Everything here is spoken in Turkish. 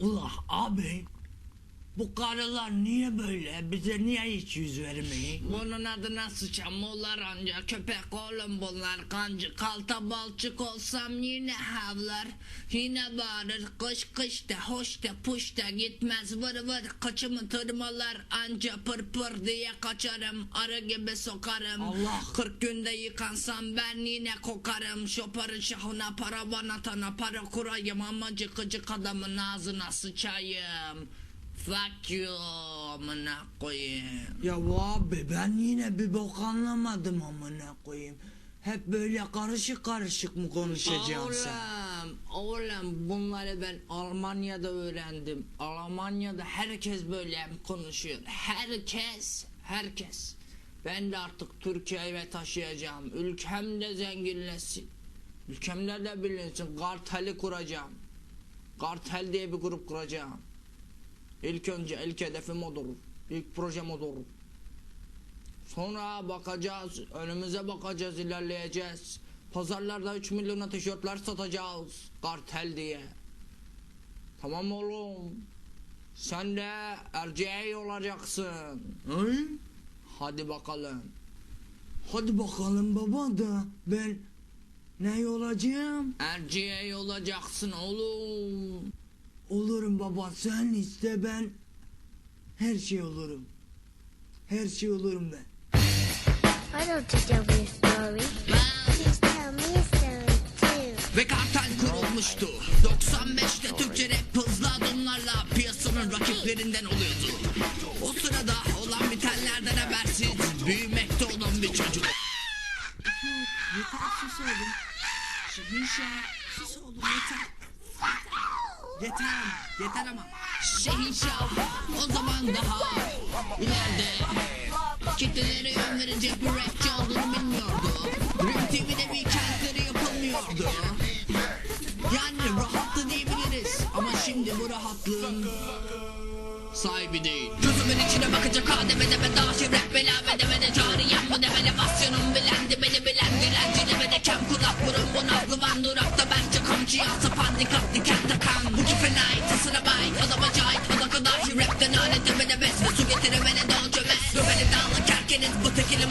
Ulan abi bu karılar niye böyle? Bize niye hiç yüz vermiyor? Bunun adına sıçamıyorlar anca? Köpek oğlum bunlar kancı. Kalta balçık olsam yine havlar. Yine bağırır kış kış da hoş da puş da gitmez vır vır kıçımı tırmalar. Anca pır pır diye kaçarım arı gibi sokarım. Allah. 40 günde yıkansam ben yine kokarım. Şoparın şahına paravan atana para kurayım. Amacı gıcık adamın ağzına sıçayım Fuck you amına koyayım Ya abi ben yine bir bok anlamadım amına koyayım. Hep böyle karışık karışık mı konuşacaksın sen? Oğlum, oğlum bunları ben Almanya'da öğrendim. Almanya'da herkes böyle konuşuyor. Herkes, herkes. Ben de artık Türkiye'ye taşıyacağım. Ülkem de zenginleşsin. Ülkemde de bilinsin. Karteli kuracağım. Kartel diye bir grup kuracağım. İlk önce ilk hedefim odur. İlk projem odur. Sonra bakacağız, önümüze bakacağız, ilerleyeceğiz. Pazarlarda 3 milyona tişörtler satacağız. Kartel diye. Tamam oğlum. Sen de erceğe olacaksın. Hı? Hadi bakalım. Hadi bakalım baba da ben ne olacağım? Erceğe olacaksın oğlum. Olurum baba sen iste ben her şey olurum. Her şey olurum ben. Why don't tell me a story? Please tell me a story too. Ve kartel kurulmuştu 95'te Türkçe rap hızlı adımlarla piyasanın rakiplerinden oluyordu O sırada olan bitenlerden habersiz büyümekte olan bir çocuk Yeter sus oğlum Şehinşah sus oğlum yeter Yeter yeter ama. Şehinşah o zaman daha ileride. Kitlelere yön verecek bir rapçi olduğunu bilmiyordu. Rap TV'de bir kentleri yapılmıyordu Yani rahattı diyebiliriz. Ama şimdi bu rahatlığın sahibi değil. Gözümün içine bakınca kademe deme dahi rap bela demede Cariyem bu devalüasyonum bilendi beni bilen dilenci demede kem kulak burun bu nazlı van durakta bence kamçıya sapan dikkat diken takan Gökten hale dibine besme Su getiremene don çömez Göbelim dağlı kerkeniz bu tekili